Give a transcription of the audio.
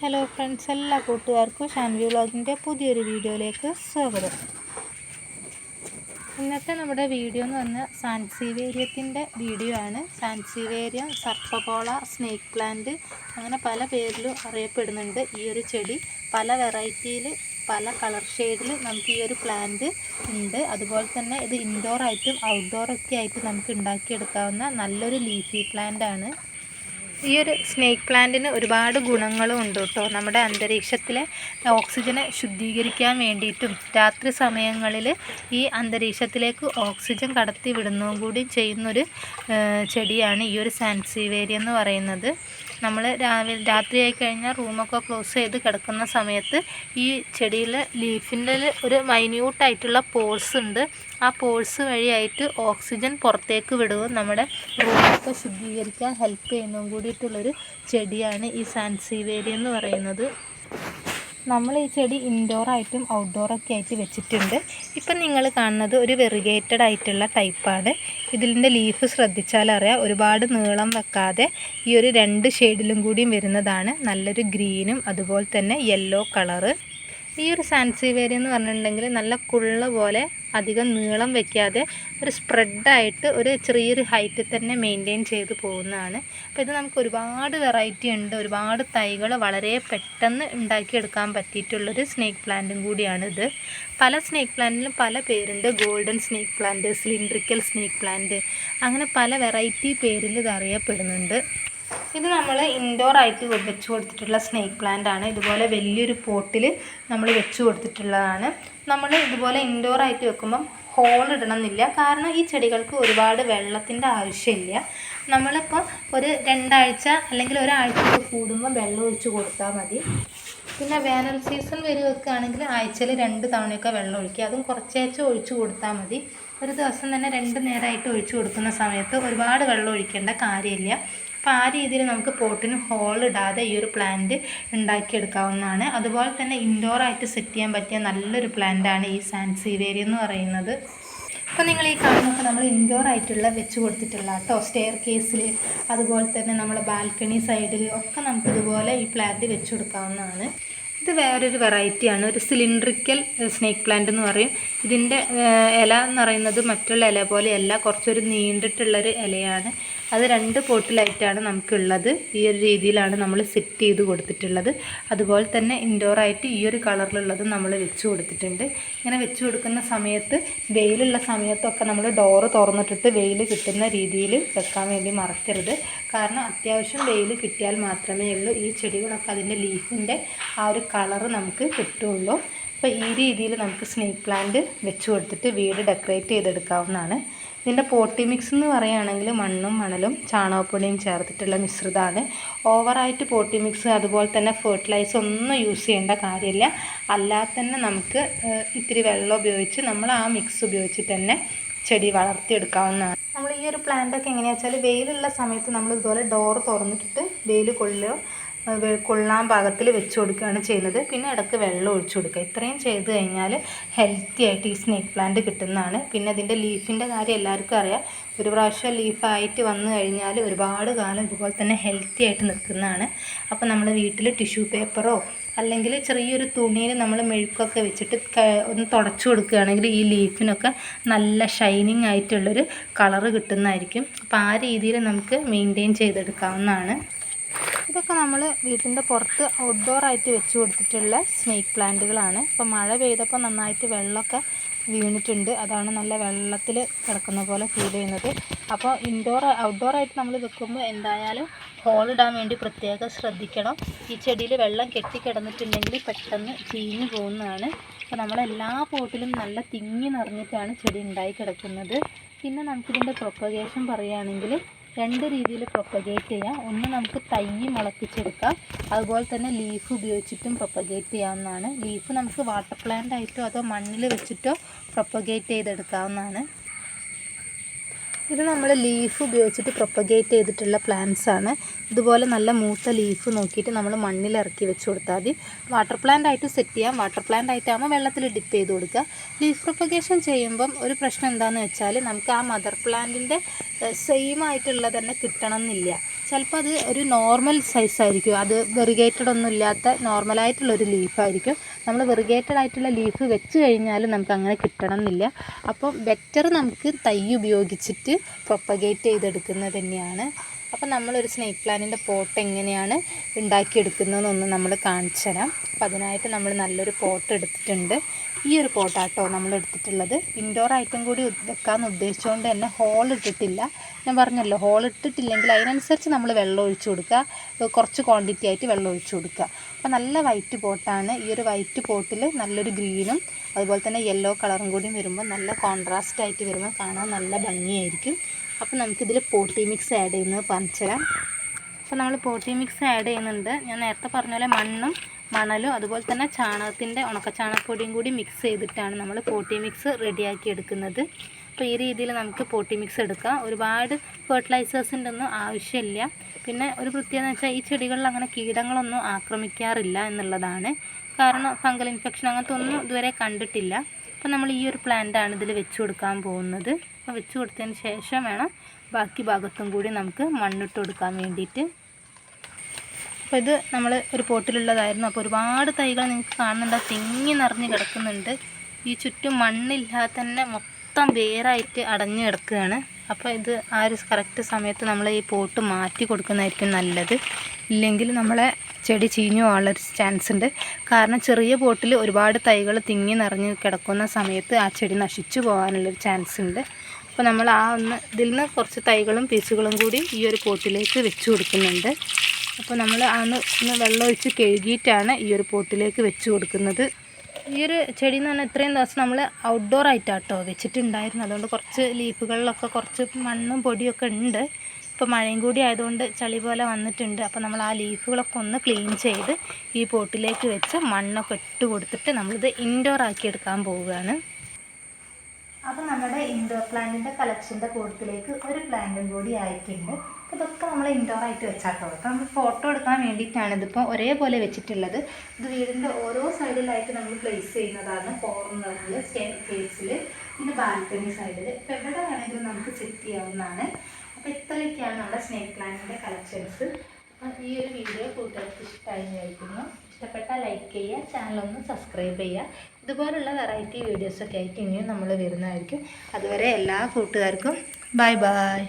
Hello friends എല്ലാ കൂട്ടുകാർക്കും ഷാൻവി വ്ളോഗിന്റെ പുതിയൊരു വീഡിയോയിലേക്ക് സ്വാഗതം. ഇന്നത്തെ നമ്മുടെ വീഡിയോ എന്ന് പറഞ്ഞാൽ സാൻസിവേരിയത്തിന്റെ വീഡിയോ ആണ്. സാൻസിവേരിയം സർപ്പകോള സ്നേക്ക് പ്ലാന്റ് അങ്ങനെ പല പേരിലും അറിയപ്പെടുന്നുണ്ട് ഈ ഒരു ചെടി. പല വെറൈറ്റിയിൽ പല കളർ ഷെയ്ഡിൽ നമുക്ക് ഈ ഒരു പ്ലാന്റ് ഉണ്ട്. അതുപോലെ തന്നെ ഇത് ഇൻഡോറായിട്ടും ഔട്ട്ഡോറൊക്കെ ആയിട്ട് നമുക്ക് ഉണ്ടാക്കിയെടുക്കാവുന്ന നല്ലൊരു ലീഫി പ്ലാന്റ് ആണ്. ഈ ഒരു സ്നേക്ക് പ്ലാന്റിന് ഒരുപാട് ഗുണങ്ങളും ഉണ്ട് കേട്ടോ. നമ്മുടെ അന്തരീക്ഷത്തിലെ ഓക്സിജനെ ശുദ്ധീകരിക്കാൻ വേണ്ടിയിട്ടും രാത്രി സമയങ്ങളിൽ ഈ അന്തരീക്ഷത്തിലേക്ക് ഓക്സിജൻ കടത്തി വിടുന്നതും കൂടി ചെയ്യുന്നൊരു ചെടിയാണ് ഈ ഒരു സാൻസിവേരി എന്ന് പറയുന്നത്. നമ്മൾ രാവിലെ രാത്രിയായി കഴിഞ്ഞാൽ റൂമൊക്കെ ക്ലോസ് ചെയ്ത് കിടക്കുന്ന സമയത്ത് ഈ ചെടിയിലെ ലീഫിന്റെ ഒരു മൈന്യൂട്ടായിട്ടുള്ള പോൾസ് ഉണ്ട്. ആ പോൾസ് വഴിയായിട്ട് ഓക്സിജൻ പുറത്തേക്ക് വിടുകയും നമ്മുടെ റൂമൊക്കെ ശുദ്ധീകരിക്കാൻ ഹെൽപ്പ് ചെയ്യുന്നതും കൂടിയിട്ടുള്ളൊരു ചെടിയാണ് ഈ സാൻസീവേരി എന്ന് പറയുന്നത്. നമ്മൾ ഈ ചെടി ഇൻഡോറായിട്ടും ഔട്ട്ഡോറൊക്കെ ആയിട്ട് വെച്ചിട്ടുണ്ട്. ഇപ്പം നിങ്ങൾ കാണുന്നത് ഒരു വെറിഗേറ്റഡ് ആയിട്ടുള്ള ടൈപ്പാണ് ഇതിന്റെ ലീഫ് ശ്രദ്ധിച്ചാലറിയാം ഒരുപാട് നീളം വെക്കാതെ ഈ ഒരു രണ്ട് ഷെയ്ഡിലും കൂടിയും വരുന്നതാണ്. നല്ലൊരു ഗ്രീനും അതുപോലെ തന്നെ യെല്ലോ കളറ് ഈ ഒരു സാൻസീവേരി എന്ന് പറഞ്ഞിട്ടുണ്ടെങ്കിൽ നല്ല കുള്ള പോലെ അധികം നീളം വെക്കാതെ ഒരു സ്പ്രെഡായിട്ട് ഒരു ചെറിയൊരു ഹൈറ്റിൽ തന്നെ മെയിന്റെയിൻ ചെയ്ത് പോകുന്നതാണ്. അപ്പോൾ ഇത് നമുക്ക് ഒരുപാട് വെറൈറ്റി ഉണ്ട്. ഒരുപാട് തൈകൾ വളരെ പെട്ടെന്ന് ഉണ്ടാക്കിയെടുക്കാൻ പറ്റിയിട്ടുള്ളൊരു സ്നേക്ക് പ്ലാന്റും കൂടിയാണിത്. പല സ്നേക്ക് പ്ലാന്റിലും പല പേരുണ്ട്. Golden snake plant cylindrical snake plant അങ്ങനെ പല വെറൈറ്റി പേരിൽ ഇത് അറിയപ്പെടുന്നുണ്ട്. ഇത് നമ്മൾ ഇൻഡോർ ആയിട്ട് വെച്ച് കൊടുത്തിട്ടുള്ള സ്നേക്ക് പ്ലാന്റ് ആണ്. ഇതുപോലെ വലിയൊരു പോട്ടിൽ നമ്മൾ വെച്ച് കൊടുത്തിട്ടുള്ളതാണ്. നമ്മൾ ഇതുപോലെ ഇൻഡോർ ആയിട്ട് വെക്കുമ്പം ഹോൾ ഇടണമെന്നില്ല. കാരണം ഈ ചെടികൾക്ക് ഒരുപാട് വെള്ളത്തിന്റെ ആവശ്യമില്ല. നമ്മളിപ്പോൾ ഒരു രണ്ടാഴ്ച അല്ലെങ്കിൽ ഒരാഴ്ച കൂടുമ്പോൾ വെള്ളം ഒഴിച്ച് കൊടുത്താൽ മതി. പിന്നെ വേനൽ സീസൺ വരെ വെക്കുകയാണെങ്കിൽ ആഴ്ചയിൽ രണ്ട് തവണയൊക്കെ വെള്ളം ഒഴിക്കുക. അതും കുറച്ചേച്ച് ഒഴിച്ചു കൊടുത്താൽ മതി. ഒരു ദിവസം തന്നെ രണ്ട് നേരമായിട്ട് ഒഴിച്ചു കൊടുക്കുന്ന സമയത്ത് ഒരുപാട് വെള്ളം ഒഴിക്കേണ്ട കാര്യമില്ല. അപ്പോൾ ആ രീതിയിൽ നമുക്ക് പോട്ടിന് ഹോൾ ഇടാതെ ഈ ഒരു പ്ലാന്റ് ഉണ്ടാക്കിയെടുക്കാവുന്നതാണ്. അതുപോലെ തന്നെ ഇൻഡോറായിട്ട് സെറ്റ് ചെയ്യാൻ പറ്റിയ നല്ലൊരു പ്ലാന്റാണ് ഈ സാൻസീവേരി എന്ന് പറയുന്നത്. അപ്പോൾ നിങ്ങൾ ഈ കാണുന്നൊക്കെ നമ്മൾ ഇൻഡോർ ആയിട്ടുള്ള വെച്ച് കൊടുത്തിട്ടുള്ള കേട്ടോ സ്റ്റെയർ കേസിൽ അതുപോലെ തന്നെ നമ്മൾ ബാൽക്കണി സൈഡിൽ ഒക്കെ നമുക്ക് ഇതുപോലെ ഈ പ്ലാന്റ് വെച്ച് കൊടുക്കാവുന്നതാണ്. ഇത് വേറൊരു വെറൈറ്റിയാണ് ഒരു സിലിണ്ട്രിക്കൽ സ്നേക്ക് പ്ലാന്റ് എന്ന് പറയും. ഇതിന്റെ ഇല എന്ന് പറയുന്നത് മറ്റുള്ള ഇല പോലെയല്ല. കുറച്ചൊരു നീണ്ടിട്ടുള്ളൊരു ഇലയാണ്. അത് രണ്ട് പോട്ടിലായിട്ടാണ് നമുക്കുള്ളത്. ഈ ഒരു രീതിയിലാണ് നമ്മൾ സെറ്റ് ചെയ്ത് കൊടുത്തിട്ടുള്ളത്. അതുപോലെ തന്നെ ഇൻഡോറായിട്ട് ഈ ഒരു കളറിലുള്ളത് നമ്മൾ വെച്ച് കൊടുത്തിട്ടുണ്ട്. ഇങ്ങനെ വെച്ച് കൊടുക്കുന്ന സമയത്ത് വെയിലുള്ള സമയത്തൊക്കെ നമ്മൾ ഡോറ് തുറന്നിട്ടിട്ട് വെയിൽ കിട്ടുന്ന രീതിയിൽ വെക്കാൻ വേണ്ടി മറക്കരുത്. കാരണം അത്യാവശ്യം വെയിൽ കിട്ടിയാൽ മാത്രമേ ഉള്ളൂ. ഈ ചെടികളൊക്കെ അതിന്റെ ലീഫിന്റെ ആ ഒരു കളറ് നമുക്ക് കിട്ടുള്ളൂ അപ്പോൾ ഈ രീതിയിൽ നമുക്ക് സ്നേക്ക് പ്ലാന്റ് വെച്ച് കൊടുത്തിട്ട് വീട് ഡെക്കറേറ്റ് ചെയ്തെടുക്കാവുന്നതാണ്. ഇതിന്റെ പോട്ടി മിക്സ് എന്ന് പറയുകയാണെങ്കിൽ മണ്ണും മണലും ചാണകപ്പൊടിയും ചേർത്തിട്ടുള്ള മിശ്രിതമാണ്. ഓവറായിട്ട് പോട്ടി മിക്സ് അതുപോലെ തന്നെ ഫെർട്ടിലൈസർ ഒന്നും യൂസ് ചെയ്യേണ്ട കാര്യമില്ല. അല്ലാതെ തന്നെ നമുക്ക് ഇത്തിരി വെള്ളം ഉപയോഗിച്ച് നമ്മൾ ആ മിക്സ് ഉപയോഗിച്ചിട്ട് തന്നെ ചെടി വളർത്തിയെടുക്കാവുന്നതാണ്. നമ്മൾ ഈ ഒരു പ്ലാന്റൊക്കെ എങ്ങനെയാണെന്ന് വെച്ചാൽ വെയിലുള്ള സമയത്ത് നമ്മൾ ഇതുപോലെ ഡോർ തുറന്നിട്ടിട്ട് വെയിൽ കൊള്ളുക. ഏഹ് വെ- കൊള്ളാൻ പാകത്തിൽ വെച്ച് കൊടുക്കുകയാണ് ചെയ്യുന്നത്. പിന്നെ ഇടയ്ക്ക് വെള്ളം ഒഴിച്ചു കൊടുക്കുക. ഇത്രയും ചെയ്ത് കഴിഞ്ഞാൽ ഹെൽത്തി ആയിട്ട് ഈ സ്നേക്ക് പ്ലാന്റ് കിട്ടുന്നതാണ്. പിന്നെ അതിന്റെ ലീഫിന്റെ കാര്യം എല്ലാവർക്കും അറിയാം. ഒരു പ്രാവശ്യം ലീഫായിട്ട് വന്നു കഴിഞ്ഞാൽ ഒരുപാട് കാലം ഇതുപോലെ തന്നെ ഹെൽത്തി ആയിട്ട് നിൽക്കുന്നതാണ്. അപ്പോൾ നമ്മൾ വീട്ടിൽ ടിഷ്യൂ പേപ്പറോ അല്ലെങ്കിൽ ചെറിയൊരു തുണിയിൽ നമ്മൾ മെഴുക്കൊക്കെ വെച്ചിട്ട് ഒന്ന് തുടച്ചു കൊടുക്കുകയാണെങ്കിൽ ഈ ലീഫിനൊക്കെ നല്ല ഷൈനിങ് ആയിട്ടുള്ളൊരു കളറ് കിട്ടുന്നതായിരിക്കും. അപ്പോൾ ആ രീതിയിൽ നമുക്ക് മെയിന്റെയിൻ ചെയ്തെടുക്കാവുന്നതാണ്. ഇതൊക്കെ നമ്മൾ വീട്ടിന്റെ പുറത്ത് ഔട്ട്ഡോർ ആയിട്ട് വെച്ച് കൊടുത്തിട്ടുള്ള സ്നേക്ക് പ്ലാന്റുകളാണ് അപ്പോൾ മഴ പെയ്തപ്പോൾ നന്നായിട്ട് വെള്ളമൊക്കെ വീണിട്ടുണ്ട്. അതാണ് നല്ല വെള്ളത്തിൽ കിടക്കുന്ന പോലെ ഫീൽ ചെയ്യുന്നത്. അപ്പോൾ ഇൻഡോർ ഔട്ട്ഡോർ ആയിട്ട് നമ്മൾ വെക്കുമ്പോൾ എന്തായാലും ഹോൾ ഇടാൻ വേണ്ടി പ്രത്യേകം ശ്രദ്ധിക്കണം. ഈ ചെടിയിൽ വെള്ളം കെട്ടിക്കിടന്നിട്ടുണ്ടെങ്കിൽ പെട്ടെന്ന് ചീഞ്ഞു പോകുന്നതാണ്. അപ്പോൾ നമ്മളെല്ലാ പോട്ടിലും നല്ല തിങ്ങി നിറഞ്ഞിട്ടാണ് ചെടി ഉണ്ടായി കിടക്കുന്നത്. പിന്നെ നമുക്കിതിന്റെ പ്രൊപ്പഗേഷൻ പറയുകയാണെങ്കിൽ രണ്ട് രീതിയിൽ പ്രൊപ്പഗേറ്റ് ചെയ്യാം. ഒന്ന് നമുക്ക് തൈ മുളപ്പിച്ചെടുക്കാം. അതുപോലെ തന്നെ ലീഫ് ഉപയോഗിച്ചിട്ടും പ്രൊപ്പഗേറ്റ് ചെയ്യാവുന്നതാണ്. ലീഫ് നമുക്ക് വാട്ടർ പ്ലാന്റ് ആയിട്ടോ അതോ മണ്ണിൽ വെച്ചിട്ടോ പ്രൊപ്പഗേറ്റ് ചെയ്തെടുക്കാവുന്നതാണ്. ഇത് നമ്മൾ ലീഫ് ഉപയോഗിച്ചിട്ട് പ്രൊപ്പഗേറ്റ് ചെയ്തിട്ടുള്ള പ്ലാന്റ്സ് ആണ്. ഇതുപോലെ നല്ല മൂത്ത ലീഫ് നോക്കിയിട്ട് നമ്മൾ മണ്ണിൽ ഇറക്കി വെച്ച് കൊടുത്താൽ മതി. വാട്ടർ പ്ലാന്റ് ആയിട്ട് സെറ്റ് ചെയ്യാം. വാട്ടർ പ്ലാന്റ് ആയിട്ടാകുമ്പോൾ വെള്ളത്തിൽ ഡിപ്പ് ചെയ്ത് കൊടുക്കുക. ലീഫ് പ്രൊപ്പഗേഷൻ ചെയ്യുമ്പം ഒരു പ്രശ്നം എന്താണെന്ന് വെച്ചാൽ നമുക്ക് ആ മദർ പ്ലാന്റിന്റെ സെയിം ആയിട്ടുള്ള തന്നെ കിട്ടണം എന്നില്ല ചിലപ്പോൾ അത് ഒരു നോർമൽ സൈസ് ആയിരിക്കും. അത് വെറിഗേറ്റഡ് ഒന്നും ഇല്ലാത്ത നോർമലായിട്ടുള്ളൊരു ലീഫായിരിക്കും നമ്മൾ വെറുഗേറ്റഡ് ആയിട്ടുള്ള ലീഫ് വെച്ച് കഴിഞ്ഞാൽ നമുക്ക് അങ്ങനെ കിട്ടണം എന്നില്ല അപ്പം ബെറ്റർ നമുക്ക് തൈ ഉപയോഗിച്ചിട്ട് പ്രൊപ്പഗേറ്റ് ചെയ്തെടുക്കുന്നത് തന്നെയാണ്. അപ്പോൾ നമ്മളൊരു സ്നേക്ക് പ്ലാന്റിന്റെ പോട്ട് എങ്ങനെയാണ് ഉണ്ടാക്കിയെടുക്കുന്നതെന്നൊന്ന് നമ്മൾ കാണിച്ചു തരാം അപ്പോൾ അതിനായിട്ട് നമ്മൾ നല്ലൊരു പോട്ട് എടുത്തിട്ടുണ്ട്. ഈ ഒരു പോട്ടാട്ടോ നമ്മൾ എടുത്തിട്ടുള്ളത്. ഇൻഡോർ ഐറ്റം കൂടി വെക്കാമെന്ന് ഉദ്ദേശിച്ചുകൊണ്ട് തന്നെ ഹോൾ ഇട്ടിട്ടില്ല. ഞാൻ പറഞ്ഞല്ലോ ഹോൾ ഇട്ടിട്ടില്ലെങ്കിൽ അതിനനുസരിച്ച് നമ്മൾ വെള്ളം ഒഴിച്ചു കൊടുക്കുക. കുറച്ച് ക്വാണ്ടിറ്റി ആയിട്ട് വെള്ളം ഒഴിച്ചു കൊടുക്കുക. അപ്പോൾ നല്ല വൈറ്റ് പോട്ടാണ് ഈ ഒരു വൈറ്റ് പോട്ടിൽ നല്ലൊരു ഗ്രീനും അതുപോലെ തന്നെ യെല്ലോ കളറും കൂടി വരുമ്പോൾ നല്ല കോൺട്രാസ്റ്റ് ആയിട്ട് വരുമ്പോൾ കാണാൻ നല്ല ഭംഗിയായിരിക്കും. അപ്പോൾ നമുക്കിതിൽ പോട്ടി മിക്സ് ആഡ് ചെയ്യുന്നത് കാണിച്ചു തരാം അപ്പോൾ നമ്മൾ പോട്ടി മിക്സ് ആഡ് ചെയ്യുന്നുണ്ട്. ഞാൻ നേരത്തെ പറഞ്ഞ പോലെ മണ്ണും മണലും അതുപോലെ തന്നെ ചാണകത്തിന്റെ ഉണക്ക ചാണകപ്പൊടിയും കൂടി മിക്സ് ചെയ്തിട്ടാണ് നമ്മൾ പോട്ടി മിക്സ് റെഡിയാക്കി എടുക്കുന്നത്. അപ്പോൾ ഈ രീതിയിൽ നമുക്ക് പോട്ടി മിക്സ് എടുക്കാം. ഒരുപാട് ഫെർട്ടിലൈസേഴ്സിന്റെ ഒന്നും ആവശ്യമില്ല. പിന്നെ ഒരു പ്രത്യേകത എന്ന് വെച്ചാൽ ഈ ചെടികളിൽ അങ്ങനെ കീടങ്ങളൊന്നും ആക്രമിക്കാറില്ല എന്നുള്ളതാണ്. കാരണം ഫംഗൽ ഇൻഫെക്ഷൻ അങ്ങനത്തെ ഒന്നും ഇതുവരെ കണ്ടിട്ടില്ല. അപ്പോൾ നമ്മൾ ഈ ഒരു പ്ലാന്റാണ് ഇതിൽ വെച്ച് കൊടുക്കാൻ പോകുന്നത്. വെച്ച് കൊടുത്തതിന് ശേഷം വേണം ബാക്കി ഭാഗത്തും കൂടി നമുക്ക് മണ്ണിട്ട് കൊടുക്കാൻ വേണ്ടിയിട്ട്. അപ്പോൾ ഇത് നമ്മൾ ഒരു പോട്ടിലുള്ളതായിരുന്നു. അപ്പോൾ ഒരുപാട് തൈകൾ നിങ്ങൾക്ക് കാണുന്നുണ്ട്. തിങ്ങി നിറഞ്ഞ് കിടക്കുന്നുണ്ട്. ഈ ചുറ്റും മണ്ണില്ലാതെ തന്നെ മൊത്തം വേറായിട്ട് അടഞ്ഞു കിടക്കുകയാണ്. അപ്പോൾ ഇത് ആ ഒരു കറക്റ്റ് സമയത്ത് നമ്മൾ ഈ പോട്ട് മാറ്റി കൊടുക്കുന്നതായിരിക്കും നല്ലത്. ഇല്ലെങ്കിൽ നമ്മളെ ചെടി ചീഞ്ഞു പോകാനുള്ളൊരു ചാൻസ് ഉണ്ട്. കാരണം ചെറിയ പോട്ടിൽ ഒരുപാട് തൈകൾ തിങ്ങി നിറഞ്ഞ് കിടക്കുന്ന സമയത്ത് ആ ചെടി നശിച്ചു പോകാനുള്ളൊരു ചാൻസ് ഉണ്ട്. അപ്പോൾ നമ്മൾ ആ ഒന്ന് ഇതിൽ നിന്ന് കുറച്ച് തൈകളും പീസുകളും കൂടി ഈ ഒരു പോട്ടിലേക്ക് വെച്ച് കൊടുക്കുന്നുണ്ട്. അപ്പോൾ നമ്മൾ അന്ന് ഒന്ന് വെള്ളം ഒഴിച്ച് കഴുകിയിട്ടാണ് ഈ ഒരു പോട്ടിലേക്ക് വെച്ച് കൊടുക്കുന്നത്. ഈ ഒരു ചെടി എന്ന് പറഞ്ഞാൽ ഇത്രയും ദിവസം നമ്മൾ ഔട്ട്ഡോർ ആയിട്ടാട്ടോ വെച്ചിട്ടുണ്ടായിരുന്നു. അതുകൊണ്ട് കുറച്ച് ലീഫുകളിലൊക്കെ കുറച്ച് മണ്ണും പൊടിയൊക്കെ ഉണ്ട്. ഇപ്പോൾ മഴയും കൂടി ആയതുകൊണ്ട് ചളി പോലെ വന്നിട്ടുണ്ട്. അപ്പോൾ നമ്മൾ ആ ലീഫുകളൊക്കെ ഒന്ന് ക്ലീൻ ചെയ്ത് ഈ പോട്ടിലേക്ക് വെച്ച് മണ്ണൊക്കെ ഇട്ട് കൊടുത്തിട്ട് നമ്മളിത് ഇൻഡോർ ആക്കി എടുക്കാൻ പോവുകയാണ്. അപ്പോൾ നമ്മുടെ ഇൻഡോർ പ്ലാന്റിന്റെ കളക്ഷന്റെ കൂട്ടത്തിലേക്ക് ഒരു പ്ലാന്റും കൂടി ആയിട്ടുണ്ട്. ഇതൊക്കെ നമ്മൾ ഇൻഡോർ ആയിട്ട് വെച്ചാട്ടോ. അപ്പോൾ നമ്മൾ ഫോട്ടോ എടുക്കാൻ വേണ്ടിയിട്ടാണ് ഇതിപ്പോൾ ഒരേപോലെ വെച്ചിട്ടുള്ളത്. ഇത് വീടിന്റെ ഓരോ സൈഡിലായിട്ട് നമ്മൾ പ്ലേസ് ചെയ്യുന്നതാണ്. കോർണറിൽ സ്റ്റെയർ കേസിൽ പിന്നെ ബാൽക്കണി സൈഡിൽ ഇപ്പോൾ എവിടെ വേണമെങ്കിലും നമുക്ക് സെറ്റ് ചെയ്യാവുന്നതാണ്. അപ്പോൾ ഇത്രയൊക്കെയാണ് നമ്മുടെ സ്നേക്ക് പ്ലാന്റിന്റെ കളക്ഷൻസ് അപ്പം ഈ ഒരു വീഡിയോ കൂട്ടുകാർക്ക് ഇഷ്ടമായി വിചാരിക്കുന്നു. ഇഷ്ടപ്പെട്ടാൽ ലൈക്ക് ചെയ്യുക ചാനൽ ഒന്ന് സബ്സ്ക്രൈബ് ചെയ്യുക. ഇതുപോലുള്ള വെറൈറ്റി വീഡിയോസൊക്കെ ആയിട്ട് ഇനിയും നമ്മൾ വരുന്നതായിരിക്കും. അതുവരെ എല്ലാ കൂട്ടുകാർക്കും ബൈ ബായ്